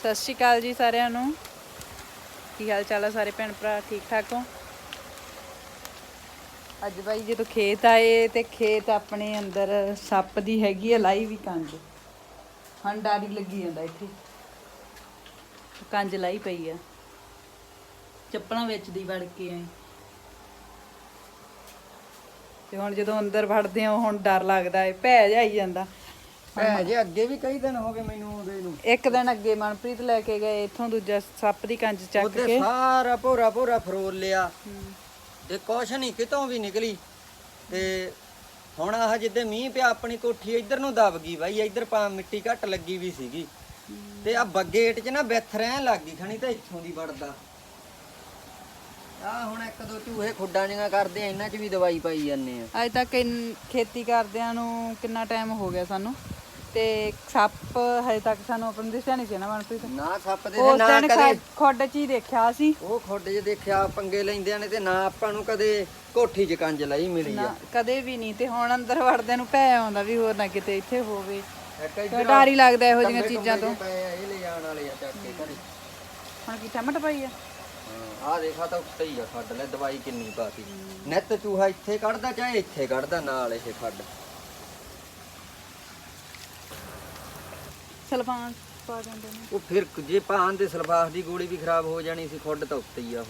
ਸਤਿ ਸ਼੍ਰੀ ਅਕਾਲ ਜੀ ਸਾਰਿਆਂ ਨੂੰ। ਕੀ ਹਾਲ ਚਾਲ ਆ ਸਾਰੇ ਭੈਣ ਭਰਾ, ਠੀਕ ਠਾਕ ਹੋ? ਅੱਜ ਬਾਈ ਜਦੋਂ ਖੇਤ ਆਏ ਤੇ ਖੇਤ ਆਪਣੇ ਅੰਦਰ ਸੱਪ ਦੀ ਹੈਗੀ ਆ, ਲਾਈ ਵੀ ਕੰਜ। ਹਨ ਡਾਰੀ ਲੱਗੀ ਜਾਂਦਾ ਇੱਥੇ। ਕੰਜ ਲਾਈ ਪਈ ਆ। ਚੱਪਲਾਂ ਵਿੱਚ ਦੀ ਵੜ ਕੇ ਆਏ ਤੇ ਹੁਣ ਜਦੋਂ ਅੰਦਰ ਵੜਦੇ ਆ ਹੁਣ ਡਰ ਲੱਗਦਾ ਏ ਭੈ ਜਾਈ ਜਾਂਦਾ। ਭੈ ਜੇ ਅੱਗੇ ਵੀ ਕਈ ਦਿਨ ਹੋ ਗਏ ਮੈਨੂੰ ਉਹਦੇ ਨੂੰ। ਇੱਕ ਦਿਨ ਅੱਗੇ ਮਨਪ੍ਰੀਤ ਲੈ ਕੇ ਗਏ ਇੱਥੋਂ ਦੂਜਾ ਸੱਪ ਦੀ ਕੰਜ ਚੱਕ ਉਹਦੇ ਕੇ। ਸਾਰਾ ਭੋਰਾ ਭੋਰਾ ਫਰੋਲ ਲਿਆ। ਤੇ ਕੁਛ ਨਹੀਂ ਕਿਤੋਂ ਵੀ ਨਿਕਲੀ। ਤੇ ਹੁਣ ਆਹ ਜਿੱਦੇ ਮੀਂਹ ਪਿਆ ਆਪਣੀ ਕੋਠੀ ਇੱਧਰ ਨੂੰ ਦਬ ਗਈ ਬਾਈ ਇੱਧਰ ਪਾ ਮਿੱਟੀ ਘੱਟ ਲੱਗੀ ਵੀ ਸੀਗੀ। ਤੇ ਆ ਬੱਗੇਟ 'ਚ ਨਾ ਬਿੱਥ ਰਹਿਣ ਲੱਗ ਗਈ ਖਣੀ ਤਾਂ ਇੱਥੋਂ ਦੀ ਵੜਦਾ। ਆ ਹੁਣ ਇੱਕ ਦੋ ਚੂਹੇ ਖੁੱਡਾਂ ਜਿਹੀਆਂ ਕਰਦੇ ਆ ਇਹਨਾਂ 'ਚ ਵੀ ਦਵਾਈ ਪਾਈ ਜਾਂਦੇ ਆ। ਅੱਜ ਤੱਕ ਇਨ- ਖੇਤੀ ਕਰਦਿਆਂ ਨੂੰ ਕਿੰਨਾ ਟਾਈਮ ਹੋ ਗਿਆ ਸਾਨੂੰ? ਤੇ ਸੱਪ ਹਜੇ ਤੱਕ ਸਾਨੂੰ ਆਪਣ ਦਿਸਿਆ ਨਹੀਂ ਸੀ ਨਾ ਮਨਪ੍ਰੀਤ। ਨਾ ਸੱਪ ਦੇ ਉਸ ਨਾ ਦਿਨ ਕਦੇ ਖੱਡ- ਖੁੱਡ ਚ ਹੀ ਦੇਖਿਆ ਸੀ। ਉਹ ਖੁੱਡ 'ਚ ਦੇਖਿਆ ਪੰਗੇ ਲੈਂਦਿਆਂ ਨੇ ਤੇ ਨਾ ਆਪਾਂ ਨੂੰ ਕਦੇ ਕੋਠੀ 'ਚ ਕੰਜ ਲਈ ਮਿਲੀ ਆ। ਨਾ ਕਦੇ ਵੀ ਨਹੀਂ ਤੇ ਹੁਣ ਅੰਦਰ ਵੜਦਿਆਂ ਨੂੰ ਭੈ ਆਉਂਦਾ ਵੀ ਹੋਰ ਨਾ ਕਿਤੇ ਇੱਥੇ ਹੋਵੇ। ਇੱਕ ਇੱਧਰ ਡਰ ਹੀ ਲੱਗਦਾ ਇਹੋ ਜਿਹੀਆਂ ਟੰਬੇ ਚੀਜ਼ਾਂ ਤੋਂ। ਟੁੰਬੇ ਜਿਹੇ ਪਏ ਆ, ਇਹ ਲੈ ਜਾਣ ਵਾਲੇ ਆ ਚੱਕ ਕੇ ਘਰੇ। ਹੁਣ ਕੀ ਟਮਟ ਪਈ ਆ? ਹਾਂ ਆ ਦੇਖਾ ਤਾਂ ਉੱਤੇ ਹੀ ਆ ਖੱਡ ਲੈ ਦਵਾਈ ਕਿੰਨੀ ਪਾਤੀ ਨਿੱਤ ਚੂਹਾ ਇੱਥੇ ਕੱਢਦਾ ਚਾਹੇ ਇੱਥੇ ਕੱਢਦਾ ਨਾਲ ਇਹ ਖੱਡ। ਸਲਫਾਨ ਪਾ ਦਿੰਦੇ ਨੇ। ਉਹ ਫਿਰ ਜੇ ਭਾਂ ਦੇ ਸਲਫਾਸ ਦੀ ਗੋਲੀ ਵੀ ਖਰਾਬ ਹੋ ਜਾਣੀ ਸੀ, ਖੁੱਡ ਤਾਂ ਉੱਤੇ ਹੀ ਆ ਉਹ।